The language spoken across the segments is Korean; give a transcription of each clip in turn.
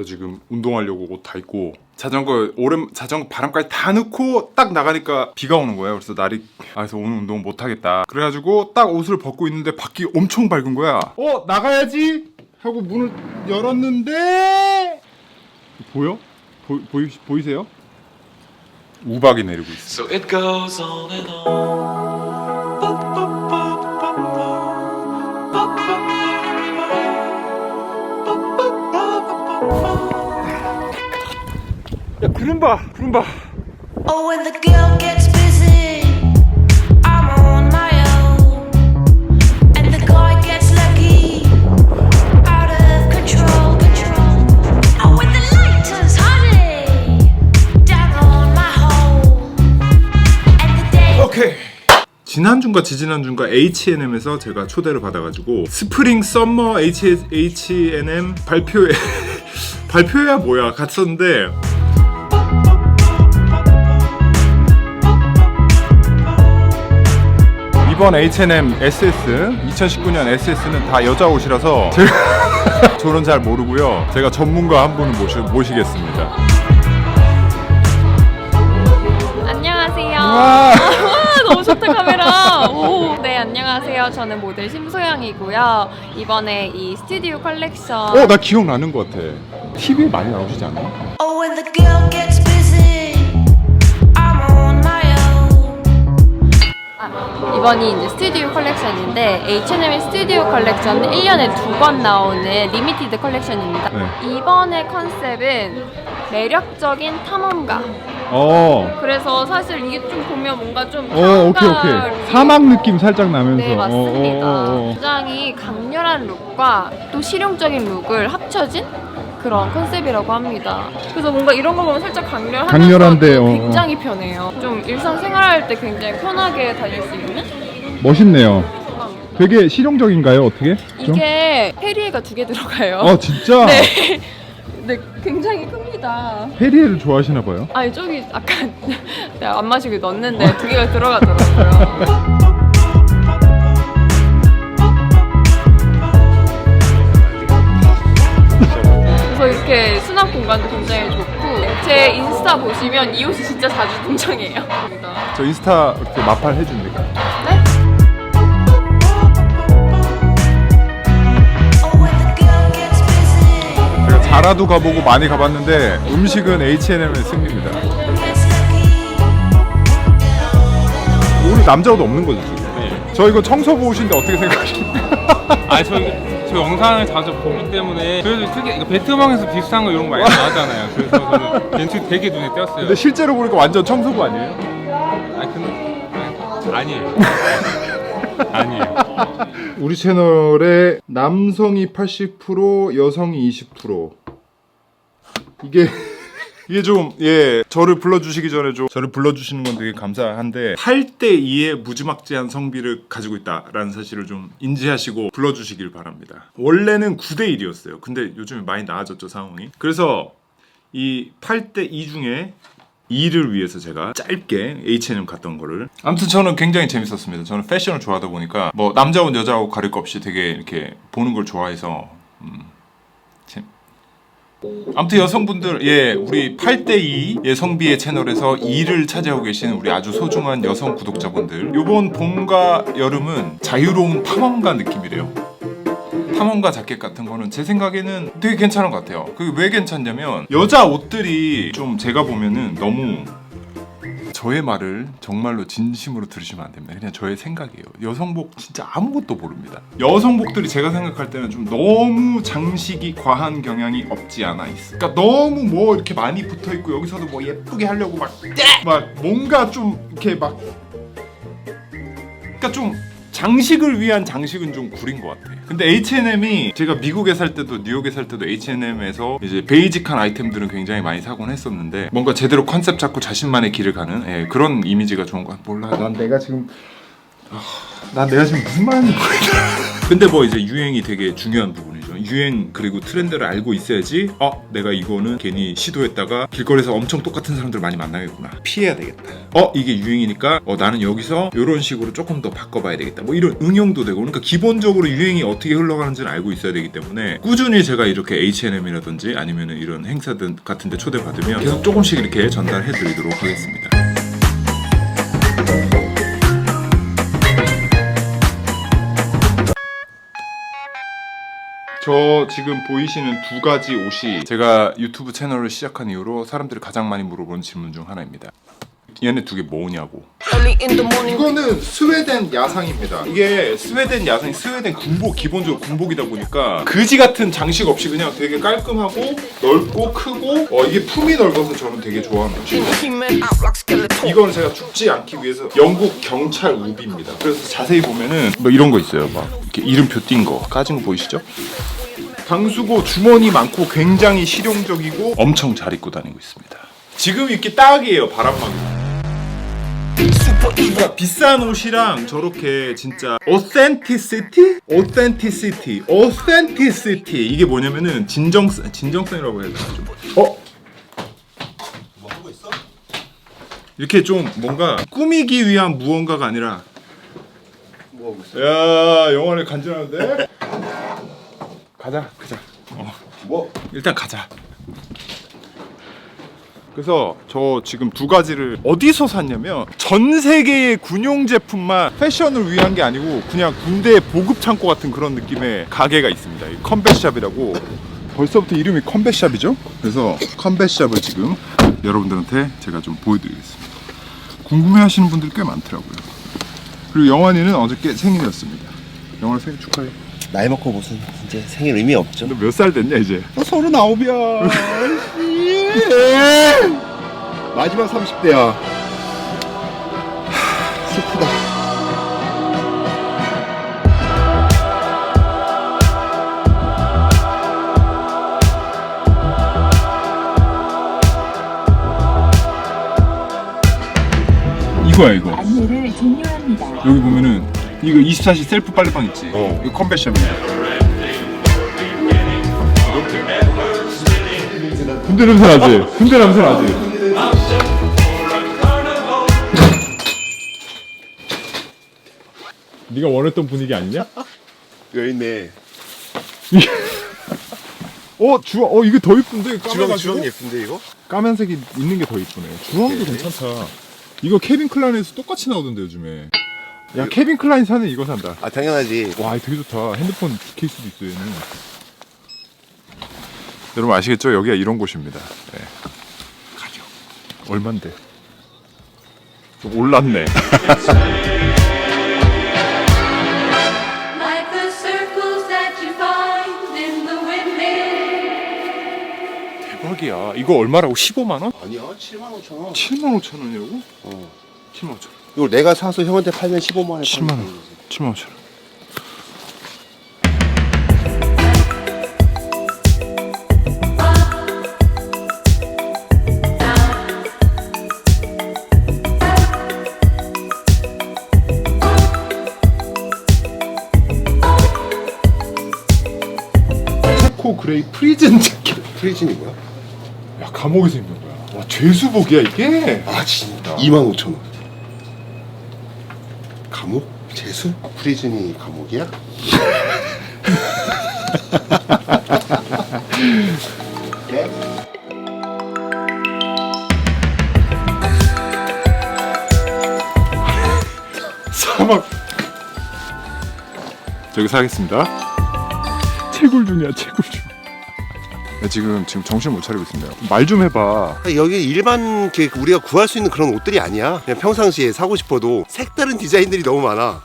저 지금 운동하려고 옷 다 입고 자전거 오름 자전거 바람까지 다 넣고 딱 나가니까 비가 오는 거예요. 그래서 날이 아 그래서 오늘 운동 못 하겠다. 그래가지고 딱 옷을 벗고 있는데 밖이 엄청 밝은 거야. 어 나가야지 하고 문을 열었는데 보여? 보, 보이 보이세요? 우박이 내리고 있어. So 구름 봐. Oh, when the girl gets busy, I'm on my own. And the guy gets lucky, out of control, control. Oh, when the light turns honey, down on my hole. And the day. 오케이. 지난주인가 지지난주인가 H&M에서 제가 초대를 받아가지고 스프링 썸머 H, H&M 발표회 발표회야 뭐야 갔었는데 이번 H&M SS 2019년 SS는 다 여자 옷이라서 제가 저는 잘 모르고요 제가 전문가 한 분을 모시, 모시겠습니다 안녕하세요. 와. 너무 좋다 카메라. 오, 네 안녕하세요. 저는 모델 심소영이고요. 이번에 이 스튜디오 컬렉션 어 나 기억나는 것 같아 TV에 많이 나오시지 않아요? Oh, when the girl gets busy, 이번이 이제 스튜디오 컬렉션인데 H&M 스튜디오 컬렉션은 1년에 두 번 나오는 리미티드 컬렉션입니다. 네. 이번의 컨셉은 매력적인 탐험가. 어. 그래서 사실 이게 좀 보면 뭔가 좀 어, 오케이, 오케이. 탐험가 사막 느낌 살짝 나면서. 네 맞습니다. 어, 어, 어, 어. 굉장히 강렬한 룩과 또 실용적인 룩을 합쳐진 그런 컨셉이라고 합니다. 그래서 뭔가 이런 거 보면 살짝 강렬하면서 강렬한데, 어, 어. 굉장히 편해요. 좀 일상생활할 때 굉장히 편하게 다닐 수 있는 멋있네요. 되게 실용적인가요, 어떻게? 좀? 이게 페리에가 두 개 들어가요. 어, 진짜? 네. 네, 굉장히 큽니다. 페리에를 좋아하시나 봐요. 아니 저기 아까 내가 안 마시고 넣었는데 두 개가 들어가더라고요. 보시면 이 옷이 진짜 자주 등장해요. 저 인스타 이렇게 마팔 해준대요. 네? 제가 자라도 가보고 많이 가봤는데 음식은 H&M의 승리입니다. 우리 남자 옷 없는 거죠, 지금? 저 이거 청소부 옷인데 어떻게 생각하십니까? 아 저희 저 영상을 자주 보기 때문에 그래도 특히 이거 베트남에서 비슷한 거 이런 거 많이 나왔잖아요. 그래서 저는 벤츠 되게 눈에 띄었어요. 근데 실제로 보니까 완전 청소부 아니에요? 아 근데 아니, 아니에요. 아니에요. 우리 채널에 남성이 80% 여성이 20% 이게 이게 좀 예 저를 불러주시기 전에 좀 저를 불러주시는 건 되게 감사한데 8대 2의 무지막지한 성비를 가지고 있다라는 사실을 좀 인지하시고 불러주시길 바랍니다. 원래는 9대 1이었어요. 근데 요즘에 많이 나아졌죠 상황이. 그래서 이 8대 2 중에 2를 위해서 제가 짧게 H&M 갔던 거를 아무튼 저는 굉장히 재밌었습니다. 저는 패션을 좋아하다 보니까 뭐 남자 옷 여자 옷 가릴 거 없이 되게 이렇게 보는 걸 좋아해서 아무튼 여성분들 예 우리 8대2 의 성비의 채널에서 2를 차지하고 계시는 우리 아주 소중한 여성 구독자분들 요번 봄과 여름은 자유로운 탐험가 느낌이래요 탐험가 자켓 같은 거는 제 생각에는 되게 괜찮은 것 같아요. 그게 왜 괜찮냐면 여자 옷들이 좀 제가 보면은 너무 저의 말을 정말로 진심으로 들으시면 안 됩니다. 그냥 저의 생각이에요. 여성복 진짜 아무것도 모릅니다. 여성복들이 제가 생각할 때는 좀 너무 장식이 과한 경향이 없지 않아 있어. 그러니까 너무 뭐 이렇게 많이 붙어 있고 여기서도 뭐 예쁘게 하려고 막, 막 뭔가 좀 이렇게 막 그러니까 좀 장식을 위한 장식은 좀 구린 것 같아. 근데 H&M이 제가 미국에 살 때도 뉴욕에 살 때도 H&M에서 이제 베이직한 아이템들은 굉장히 많이 사곤 했었는데 뭔가 제대로 컨셉 잡고 자신만의 길을 가는 예, 그런 이미지가 좋은 것 같아. 몰라. 난 내가 지금 아, 난 내가 지금 무슨 말하는지 모르겠다. 근데 뭐 이제 유행이 되게 중요한 부분이죠. 유행 그리고 트렌드를 알고 있어야지 어 내가 이거는 괜히 시도했다가 길거리에서 엄청 똑같은 사람들 많이 만나겠구나. 피해야 되겠다. 어 이게 유행이니까 어 나는 여기서 이런 식으로 조금 더 바꿔봐야 되겠다. 뭐 이런 응용도 되고 그러니까 기본적으로 유행이 어떻게 흘러가는지를 알고 있어야 되기 때문에 꾸준히 제가 이렇게 H&M이라든지 아니면 이런 행사들 같은 데 초대받으면 계속 조금씩 이렇게 전달해 드리도록 하겠습니다 저 지금 보이시는 두 가지 옷이 제가 유튜브 채널을 시작한 이후로 사람들이 가장 많이 물어보는 질문 중 하나입니다. 얘네 두 개 뭐냐고. 이거는 스웨덴 야상입니다. 이게 스웨덴 야상, 스웨덴 군복 기본적으로 군복이다 보니까 그지 같은 장식 없이 그냥 되게 깔끔하고 넓고 크고 어, 이게 품이 넓어서 저는 되게 좋아하는 옷이에요. 이거는 제가 죽지 않기 위해서 영국 경찰 우비입니다. 그래서 자세히 보면은 뭐 이런 거 있어요. 막 이렇게 이름표 띈 거 까진 거 보이시죠? 방수고 주머니 많고 굉장히 실용적이고 엄청 잘 입고 다니고 있습니다. 지금 입기 딱이에요 바람막이. 그러니까 비싼 옷이랑 저렇게 진짜 authenticity, authenticity, authenticity. 이게 뭐냐면은 진정성, 진정성이라고 해야 되나 좀. 어? 이렇게 좀 뭔가 꾸미기 위한 무언가가 아니라 야 영화를 간지나는데? 가자 가자. 어. 뭐? 일단 가자 그래서 저 지금 두 가지를 어디서 샀냐면 전 세계의 군용 제품만 패션을 위한 게 아니고 그냥 군대 보급 창고 같은 그런 느낌의 가게가 있습니다. 이 컴뱃샵이라고 벌써부터 이름이 컴뱃샵이죠? 그래서 컴뱃샵을 지금 여러분들한테 제가 좀 보여드리겠습니다. 궁금해하시는 분들이 꽤 많더라고요. 그리고 영환이는 어저께 생일이었습니다. 영환 생일 축하해. 나이 먹고 무슨 이제 생일 의미 없죠. 너 몇 살 됐냐 이제? 나 서른아홉이야. 마지막 30대야. 슬프다. 이거야 이거. 안내를 종료합니다. 여기 보면은 이거 24시 셀프 빨래방 있지? 어. 이거 컴뱃샵이야. 군대 냄새 나지? 군대 냄새 나지? 네가 원했던 분위기 아니냐? 여기 있네. 어 주황 어 이게 더 이쁜데 주황 까매가지고 주황 예쁜데 이거? 까만색이 있는 게 더 이쁘네. 주황도 괜찮다. 이거 케빈 클라인에서 똑같이 나오던데 요즘에. 야 케빈 클라인 사는 이거 산다. 아 당연하지. 와 되게 좋다. 핸드폰 케이스도 있어 얘는. 여러분 아시겠죠? 여기가 이런 곳입니다. 네. 가격 얼만데? 좀 올랐네. Like the circles that you find in the windmill. 대박이야. 이거 얼마라고? 15만 원? 아니야 7만 5천 원. 7만 5천 원이라고? 어. 7만 5천 원. 이거 내가 사서 형한테 팔면 15만 원에 7만 팔면 원. 7만 5천 원. 체코 그레이 프리즌 재킷. 프리즌이 뭐야? 야 감옥에서 입는 거야. 와 죄수복이야 이게. 아 진짜. 2만 5천 원. 감옥? 재수? 프리즌이 감옥이야? 사막. 저기 사겠습니다. 채굴 중이야 채굴 중. 야, 지금 지금 정신 못 차리고 있습니다. 말 좀 해봐. 여기 일반 이렇게 우리가 구할 수 있는 그런 옷들이 아니야. 그냥 평상시에 사고 싶어도 색다른 디자인들이 너무 많아.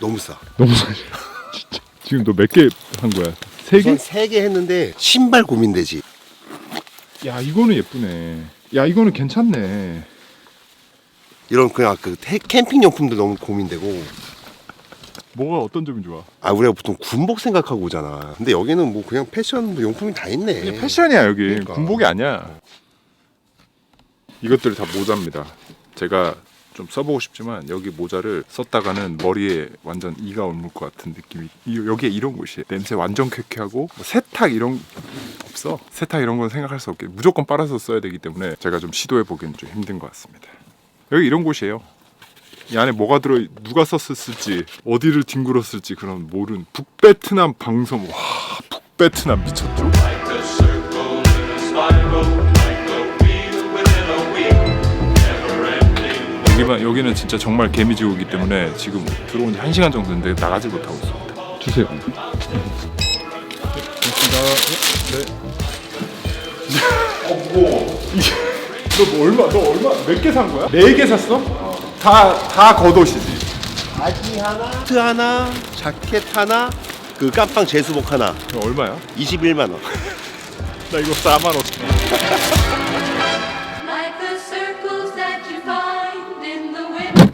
너무 싸. 너무 잘. 진짜. 지금 너 몇 개 한 거야? 세 개? 세개 했는데 신발 고민되지. 야 이거는 예쁘네. 야 이거는 괜찮네. 이런 그냥 그 태- 캠핑 용품도 너무 고민되고. 뭐가 어떤 점이 좋아? 아 우리가 보통 군복 생각하고 오잖아. 근데 여기는 뭐 그냥 패션 뭐 용품이 다 있네. 패션이야 여기 그러니까. 군복이 아니야. 이것들이 다 모자입니다. 제가 좀 써보고 싶지만 여기 모자를 썼다가는 머리에 완전 이가 옮을 것 같은 느낌이 이- 여기에 이런 곳이 냄새 완전 쾌쾌하고 뭐 세탁 이런 없어 세탁 이런 건 생각할 수 없게 무조건 빨아서 써야 되기 때문에 제가 좀 시도해 보기는 좀 힘든 것 같습니다 여기 이런 곳이에요 이 안에 뭐가 들어 누가 썼을지 어디를 뒹굴었을지 그런 모른 북베트남 방송 와 북베트남 미쳤죠. 여기만 여기는 진짜 정말 개미지구이기 때문에 지금 들어온 지한 시간 정도 됐는데 나가지 못하고 있습니다. 주세요. 네. 어 뭐 너 뭐 얼마 너 얼마 몇 개 산 거야? 네 개 샀어? 다 다 겉옷이지. 바지 하나, 코트 하나, 자켓 하나, 그 깜빵 제수복 하나, 이거 얼마야? 21만 원. 나 이거 4만 원. Like the circles that you find in the wind.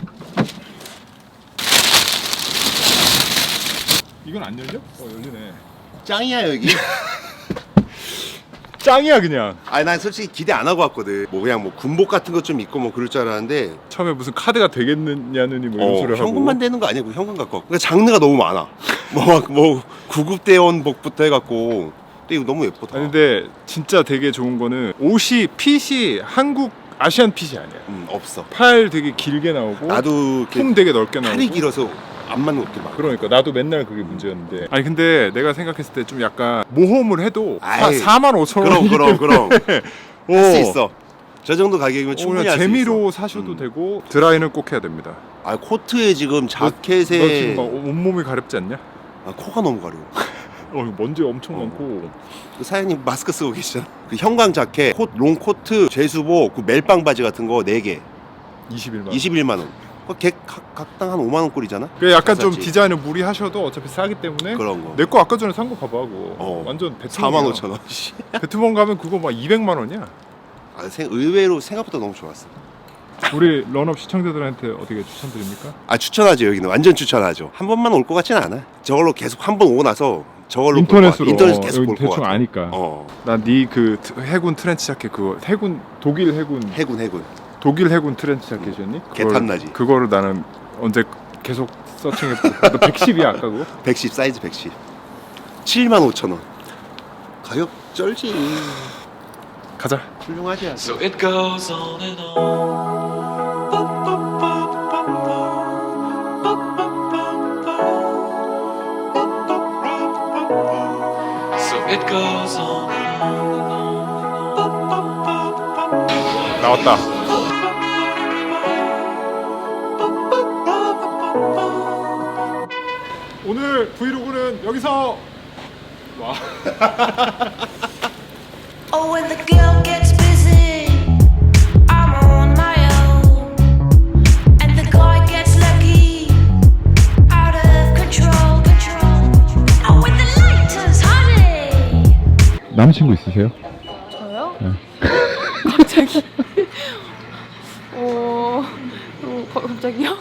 이건 안 열려? 어 열리네. 짱이야 여기. 짱이야 그냥. 아니 난 솔직히 기대 안 하고 왔거든. 뭐 그냥 뭐 군복 같은 것좀 입고 뭐 그럴 줄 알았는데 처음에 무슨 카드가 되겠느냐느니 뭐 이런 어, 소리를 하고. 현금만 되는 거 아니야? 그 현금 갖고. 그러니까 장르가 너무 많아. 뭐뭐 구급대원복부터 해갖고. 근데 이거 너무 예쁘다. 아니 근데 진짜 되게 좋은 거는 옷이 핏이 한국 아시안 핏이 아니야. 음, 없어. 팔 되게 길게 나오고 나도 이렇게 품 되게 넓게 나오고 팔이 길어서 안 맞는 옷들 많아. 그러니까 나도 맨날 그게 문제였는데 아니 근데 내가 생각했을 때 좀 약간 모험을 해도 사, 아이, 4만 5천 그럼 원이기 그럼 그럼 때문에 할 수 있어. 저 정도 가격이면 어, 충분히 할수 재미로 있어. 사셔도 음. 되고 드라이는 꼭 해야 됩니다. 아 코트에 지금 너 지금 자켓에 막 온몸이 가렵지 않냐? 아, 코가 너무 가려. 어 먼지 엄청 어. 많고 그 사장님 마스크 쓰고 계시잖아. 그 형광 자켓, 콧, 롱 코트, 제수복, 그 멜빵 바지 같은 거 4개, 21만 원. 21만 원. 그 객, 각, 각당 한 5만 원 꼴이잖아. 그 약간 좀 샀지. 디자인을 무리하셔도 어차피 싸기 때문에 그런 거. 내 거 아까 전에 산 거 봐봐 그거 어. 완전 베트남 4만 5천 원. 씨. 베트남 가면 그거 막 200만 원이야 아, 생, 의외로 생각보다 너무 좋았어. 우리 런업 시청자들한테 어떻게 추천드립니까? 아 추천하죠 여기는 완전 추천하죠. 한 번만 올 것 같지는 않아. 저걸로 계속 한 번 오고 나서 저걸로 볼 인터넷으로. 인터넷 어, 계속 여기 볼것 대충. 아니까 어 난 네 그 해군 트렌치 자켓 그거 해군 독일 해군 해군 해군. 독일 해군 트렌치 자켓이었니? 그걸- 개탐나지. 그거를 나는 언제 계속 서칭했고 너 110이야 아까 그거? 110 사이즈 110. 7만 5천 원. 가격 쩔지. 가자 훌륭하지 않아. So it goes on and on. So it goes and. 나왔다 오늘 브이로그는 여기서 와 Oh, when the girl gets busy, I'm on my own. And the guy gets lucky, out of control, control. Oh, when the lighters, honey. 남친구 있으세요? 저요? 갑자기 어... 어 가- 갑자기요?